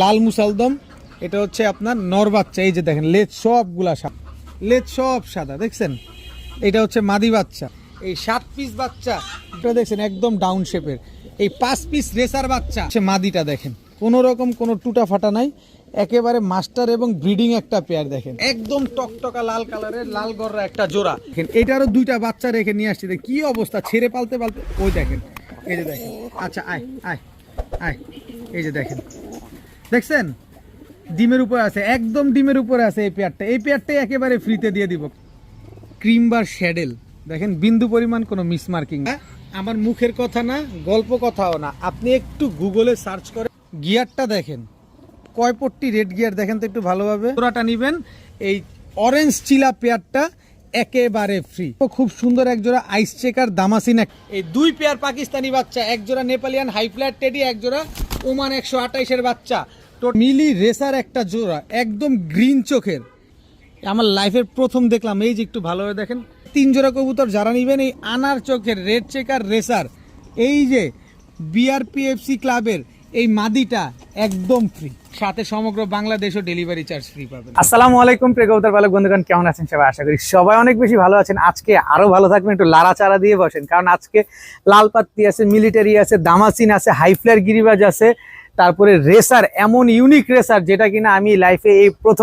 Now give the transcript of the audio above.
লাল মুসালদম, এটা হচ্ছে আপনার নর বাচ্চা, এই যে দেখেন, লেজ সবগুলা সাদা। লেজ সব সাদা, দেখছেন? এটা হচ্ছে মাদি বাচ্চা। এই সাত পিস বাচ্চা, এটা দেখছেন, একদম ডাউন শেপের। এই পাঁচ পিস রেসার বাচ্চা, হচ্ছে মাদিটা দেখেন। কোনো রকম কোনো টুটা ফাটা নাই, একেবারে মাস্টার এবং ব্রিডিং একটা পেয়ার দেখেন। একদম টকটকা লাল কালারের, লাল গররা একটা জোড়া। দেখেন, এটারও দুইটা বাচ্চা রেখে নিয়ে আসছি। কি অবস্থা, ছেড়ে পালতে পালতে ওই দেখেন, এই যে দেখেন। আচ্ছা আয় আয় আয়, এই যে দেখেন। দেখছেন? ডিমের উপরে আছে, একদম ডিমের উপরে আছে এই পেয়ারটা। এই পেয়ারটাই একেবারে ফ্রিতে দিয়ে দিব। ক্রিম বার শ্যাডেল দেখেন, বিন্দু পরিমাণ কোনো মিস মিসমার্কিং আমার মুখের কথা না, গল্প কথাও না। আপনি একটু গুগলে সার্চ করে গিয়ারটা দেখেন। কয় পট্টি রেড গিয়ার দেখেন তো একটু ভালোভাবে। জোড়াটা নিবেন। এই অরেঞ্জ চিলা পেয়ারটা একেবারে ফ্রি খুব সুন্দর এক জোড়া আইস চেকার দামাসিন এই দুই পেয়ার পাকিস্তানি বাচ্চা এক জোড়া নেপালিয়ান হাই ফ্ল্যাট টেডি এক জোড়া ওমান একশো আঠাইশের বাচ্চা। তো মিলি রেসার একটা জোড়া, একদম গ্রিন চোখের। আমার লাইফের প্রথম দেখলাম, এই যে একটু ভালোভাবে দেখেন। তিন জোড়া কবুতর যারা নিবেন, এই আনার চোখের রেড চেকার রেসার। এই যে বিআরপিএফসি ক্লাবের এই মাদিটা একদম ফ্রি সাথে সমগ্র বাংলাদেশও ডেলিভারি চার্জ ফ্রি পাবেন। আসসালামু আলাইকুম প্রেকবতার ভালো বন্ধুগণ, কেমন আছেন সবাই? আশা করি সবাই অনেক বেশি ভালো আছেন। আজকে আরও ভালো থাকবেন, একটু লাড়াচাড়া দিয়ে বসেন। কারণ আজকে লাল পাত্তি আছে মিলিটারি আছে দামাসিন আছে হাইফ্লার গিরিবাজ আছে, তারপরে রেসার এমন ইউনিক রেসার যেটা কিনা আমি লাইফে এই প্রথম